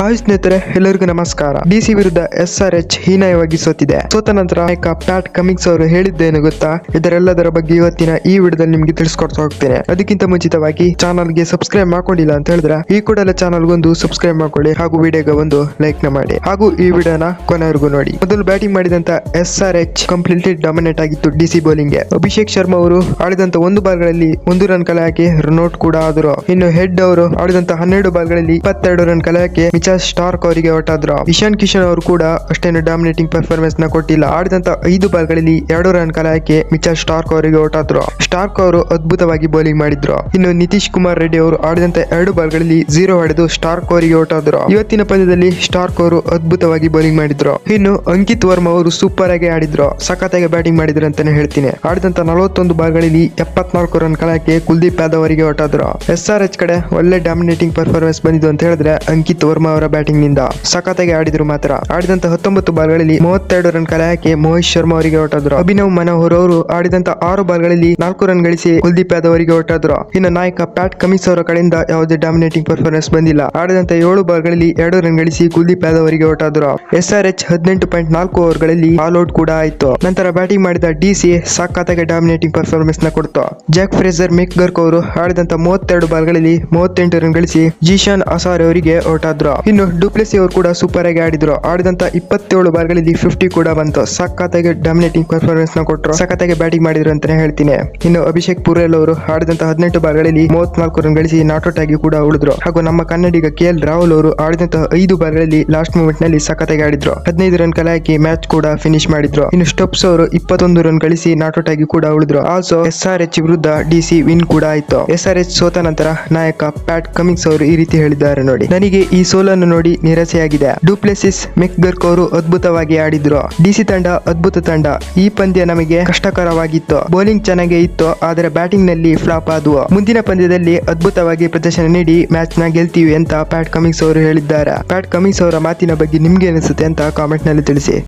Hi ಸ್ನೇಹಿತರೆ, ಎಲ್ಲರಿಗೂ ನಮಸ್ಕಾರ. ಡಿಸಿ ವಿರುದ್ಧ ಎಸ್ ಆರ್ ಎಚ್ ಹೀನಾಯವಾಗಿ ಸೋತಿದೆ. ಸೋತ ನಂತರ ನಾಯಕ ಪ್ಯಾಟ್ ಕಮಿಂಗ್ಸ್ ಅವರು ಹೇಳಿದ್ದೇನು ಗೊತ್ತಾ? ಇದರೆಲ್ಲದರ ಬಗ್ಗೆ ಇವತ್ತಿನ ಈ ವಿಡಿಯೋದಲ್ಲಿ ನಿಮ್ಗೆ ತಿಳಿಸ್ಕೊಡ್ತಾ ಹೋಗ್ತೇನೆ. ಅದಕ್ಕಿಂತ ಮುಂಚಿತವಾಗಿ ಚಾನಲ್ಗೆ ಸಬ್ಸ್ಕ್ರೈಬ್ ಮಾಡ್ಕೊಂಡಿಲ್ಲ ಅಂತ ಹೇಳಿದ್ರೆ, ಈ ಕೂಡಲೇ ಚಾನಲ್ ಒಂದು ಸಬ್ಸ್ಕ್ರೈಬ್ ಮಾಡ್ಕೊಳ್ಳಿ ಹಾಗೂ ವಿಡಿಯೋಗೆ ಒಂದು ಲೈಕ್ನ ಮಾಡಿ. ಹಾಗೂ ಈ ವಿಡಿಯೋನ ಕೊನೆವರೆಗೂ ನೋಡಿ. ಮೊದಲು ಬ್ಯಾಟಿಂಗ್ ಮಾಡಿದಂತ S R H completely dominate ಆಗಿತ್ತು ಡಿಸಿ ಬೌಲಿಂಗ್ಗೆ ಅಭಿಷೇಕ್ ಶರ್ಮಾ ಅವರು ಆಡಿದಂತ ಒಂದು ಬಾಲ್ಗಳಲ್ಲಿ ಒಂದು ರನ್ ಕಲೆ ಹಾಕಿ ಕೂಡ ಆದರು. ಇನ್ನು ಹೆಡ್ ಅವರು ಆಡಿದಂತ ಹನ್ನೆರಡು ಬಾಲ್ಗಳಲ್ಲಿ ಇಪ್ಪತ್ತೆರಡು ರನ್ ಕಲೆ ಹಾಕಿ ಮಿಚಾ ಸ್ಟಾರ್ಕ್ ಅವರಿಗೆ ಹೊರಟಾದ್ರು. ಇಶಾನ್ ಕಿಶನ್ ಅವರು ಕೂಡ ಅಷ್ಟೇನು ಡಾಮಿನೇಟಿಂಗ್ ಪರ್ಫಾರ್ಮೆನ್ಸ್ನ ಕೊಟ್ಟಿಲ್ಲ. ಆಡಿದಂತ ಐದು ಬಾಲ್ಗಳಲ್ಲಿ ಎರಡು ರನ್ ಕಲಾಯಕ್ಕೆ ಮಿಚಾ ಸ್ಟಾರ್ಕ್ ಅವರಿಗೆ ಹೊರಟಾದ್ರು. ಸ್ಟಾರ್ಕ್ ಅವರು ಅದ್ಭುತವಾಗಿ ಬೌಲಿಂಗ್ ಮಾಡಿದ್ರು. ಇನ್ನು ನಿತೀಶ್ ಕುಮಾರ್ ರೆಡ್ಡಿ ಅವರು ಆಡಿದಂತ ಎರಡು ಬಾಲ್ಗಳಲ್ಲಿ ಜೀರೋ ಹೊಡೆದು ಸ್ಟಾರ್ಕ್ ಅವರಿಗೆ ಹೊರಟಾದ್ರು. ಇವತ್ತಿನ ಪಂದ್ಯದಲ್ಲಿ ಸ್ಟಾರ್ಕ್ ಅವರು ಅದ್ಭುತವಾಗಿ ಬೌಲಿಂಗ್ ಮಾಡಿದ್ರು. ಇನ್ನು ಅಂಕಿತ್ ವರ್ಮಾ ಅವರು ಸೂಪರ್ ಆಗಿ ಆಡಿದ್ರು. ಸಖತ್ತಾಗಿ ಬ್ಯಾಟಿಂಗ್ ಮಾಡಿದ್ರು ಅಂತಾನೆ ಹೇಳ್ತೀನಿ. ಆಡಿದಂತ ನಲವತ್ತೊಂದು ಬಾಲ್ಗಳಲ್ಲಿ ಎಪ್ಪತ್ನಾಲ್ಕು ರನ್ ಕಲಾಯಕ್ಕೆ ಕುಲ್ದೀಪ್ ಯಾದವ್ ಅವರಿಗೆ ಹೊರಟಾದ್ರು. ಎಸ್ ಆರ್ ಎಚ್ ಕಡೆ ಒಳ್ಳೆ ಡಾಮಿನೇಟಿಂಗ್ ಪರ್ಫಾರ್ಮೆನ್ಸ್ ಬಂದಿದ್ದು ಅಂತ ಹೇಳಿದ್ರೆ ಅಂಕಿತ್ ವರ್ಮಾ ಅವರ ಬ್ಯಾಟಿಂಗ್ನಿಂದ ಸಖತ್ತಾಗಿ ಆಡಿದ್ರು ಮಾತ್ರ. ಆಡಿದಂತ ಹತ್ತೊಂಬತ್ತು ಬಾಲ್ಗಳಲ್ಲಿ ಮೂವತ್ತೆರಡು ರನ್ ಕಲೆ ಹಾಕಿ ಮೋಹಿತ್ ಶರ್ಮಾ ಅವರಿಗೆ ಹೊಟ್ಟಾದ್ರು ಅಭಿನವ್ ಮನೋಹರ್ ಅವರು ಆಡಿದಂತ ಆರು ಬಾಲ್ಗಳಲ್ಲಿ ನಾಲ್ಕು ರನ್ ಗಳಿಸಿ ಕುಲ್ದೀಪ್ ಯಾದವ್ ಅವರಿಗೆ ಹೊಟ್ಟಾದ್ರು ಇನ್ನು ನಾಯಕ ಪ್ಯಾಟ್ ಕಮಿನ್ಸ್ ಅವರ ಕಡೆಯಿಂದ ಯಾವುದೇ ಡಾಮಿನೇಟಿಂಗ್ ಪರ್ಫಾರ್ಮೆನ್ಸ್ ಬಂದಿಲ್ಲ. ಆಡಿದಂತ ಏಳು ಬಾಲ್ಗಳಲ್ಲಿ ಎರಡು ರನ್ ಗಳಿಸಿ ಕುಲ್ದೀಪ್ ಯಾದವ್ ಅವರಿಗೆ ಹೊಟ್ಟಾದ್ರು ಎಸ್ ಆರ್ ಎಚ್ ಹದಿನೆಂಟು ಪಾಯಿಂಟ್ ನಾಲ್ಕು ಓವರ್ಗಳಲ್ಲಿ ಆಲ್ ಔಟ್ ಕೂಡ ಆಯ್ತು. ನಂತರ ಬ್ಯಾಟಿಂಗ್ ಮಾಡಿದ ಡಿಸಿ ಸಖತ್ತಾಗಿ ಡಾಮಿನೇಟಿಂಗ್ ಪರ್ಫಾರ್ಮೆನ್ಸ್ನ ಕೊಡ್ತು. ಜಾಕ್ ಫ್ರೇಜರ್, ಮಿಕ್ ಗರ್ಕ್ ಅವರು ಆಡಿದಂತ ಮೂವತ್ತೆರಡು ಬಾಲ್ಗಳಲ್ಲಿ ಮೂವತ್ತೆಂಟು ರನ್ ಗಳಿಸಿ ಜೀಶಾನ್ ಅಸಾರ್ ಅವರಿಗೆ ಆದ್ರು ಇನ್ನು ಡುಪ್ಲೆಸಿ ಅವರು ಕೂಡ ಸೂಪರ್ ಆಗಿ ಆಡಿದ್ರು. ಆಡಿದಂತ ಇಪ್ಪತ್ತೇಳು ಬಾರ್ಗಳಲ್ಲಿ ಫಿಫ್ಟಿ ಕೂಡ ಬಂತು. ಸಖತ್ತಾಗಿ ಡಾಮಿನೇಟಿಂಗ್ ಪರ್ಫಾರ್ಮೆನ್ಸ್ನ ಕೊಟ್ಟರು ಸಖತ್ತಾಗಿ ಬ್ಯಾಟಿಂಗ್ ಮಾಡಿದ್ರು ಅಂತಾನೆ ಹೇಳ್ತೀನಿ. ಇನ್ನು ಅಭಿಷೇಕ್ ಪುರೇಲ್ ಅವರು ಆಡಿದಂತ ಹದಿನೆಂಟು ಬಾರ್ಗಳಲ್ಲಿ ಮೂವತ್ನಾಲ್ಕು ರನ್ ಗಳಿಸಿ ನಾಟ್ಔಟ್ ಆಗಿ ಕೂಡ ಉಳಿದ್ರು. ಹಾಗೂ ನಮ್ಮ ಕನ್ನಡಿಗ ಕೆ ಎಲ್ ರಾಹುಲ್ ಅವರು ಆಡಿದಂತ ಐದು ಬಾರ್ಗಳಲ್ಲಿ ಲಾಸ್ಟ್ ಮೂಮೆಂಟ್ನಲ್ಲಿ ಸಖತ್ತಾಗಿ ಆಡಿದ್ರು. ಹದಿನೈದು ರನ್ ಕಲೆ ಮ್ಯಾಚ್ ಕೂಡ ಫಿನಿಶ್ ಮಾಡಿದ್ರು. ಇನ್ನು ಸ್ಟೋಪ್ಸ್ ಅವರು ಇಪ್ಪತ್ತೊಂದು ರನ್ ಗಳಿಸಿ ನಾಟ್ಔಟ್ ಆಗಿ ಕೂಡ ಉಳಿದ್ರು. ಆಲ್ಸೋ ಎಸ್ ಆರ್ ಎಚ್ ವಿರುದ್ಧ ಡಿಸಿ ವಿನ್ ಕೂಡ ಆಯ್ತು. ಎಸ್ ಆರ್ ಎಚ್ ಸೋತ ನಂತರ ನಾಯಕ ಪ್ಯಾಟ್ ಕಮಿಂಗ್ಸ್ ಅವರು ಈ ರೀತಿ ಹೇಳಿದ್ದಾರೆ ನೋಡಿ. ನನಗೆ ಈ ಸೋಲನ್ನು ನೋಡಿ ನಿರಾಸೆಯಾಗಿದೆ. ಡೂಪ್ಲೆಸಿಸ್ ಮೆಕ್ಗರ್ಕ್ ಅವರು ಅದ್ಭುತವಾಗಿ ಆಡಿದ್ರು. ಡಿಸಿ ತಂಡ ಅದ್ಭುತ ತಂಡ. ಈ ಪಂದ್ಯ ನಮಗೆ ಕಷ್ಟಕರವಾಗಿತ್ತು. ಬೌಲಿಂಗ್ ಚೆನ್ನಾಗೇ ಇತ್ತು, ಆದರೆ ಬ್ಯಾಟಿಂಗ್ನಲ್ಲಿ ಫ್ಲಾಪ್ ಆದವು. ಮುಂದಿನ ಪಂದ್ಯದಲ್ಲಿ ಅದ್ಭುತವಾಗಿ ಪ್ರದರ್ಶನ ನೀಡಿ ಮ್ಯಾಚ್ನ ಗೆಲ್ತೀವಿ ಅಂತ ಪ್ಯಾಟ್ ಕಮಿಂಗ್ಸ್ ಅವರು ಹೇಳಿದ್ದಾರೆ. ಪ್ಯಾಟ್ ಕಮಿಂಗ್ಸ್ ಅವರ ಮಾತಿನ ಬಗ್ಗೆ ನಿಮ್ಗೆ ಅನಿಸುತ್ತೆ ಅಂತ ಕಾಮೆಂಟ್ನಲ್ಲಿ ತಿಳಿಸಿ.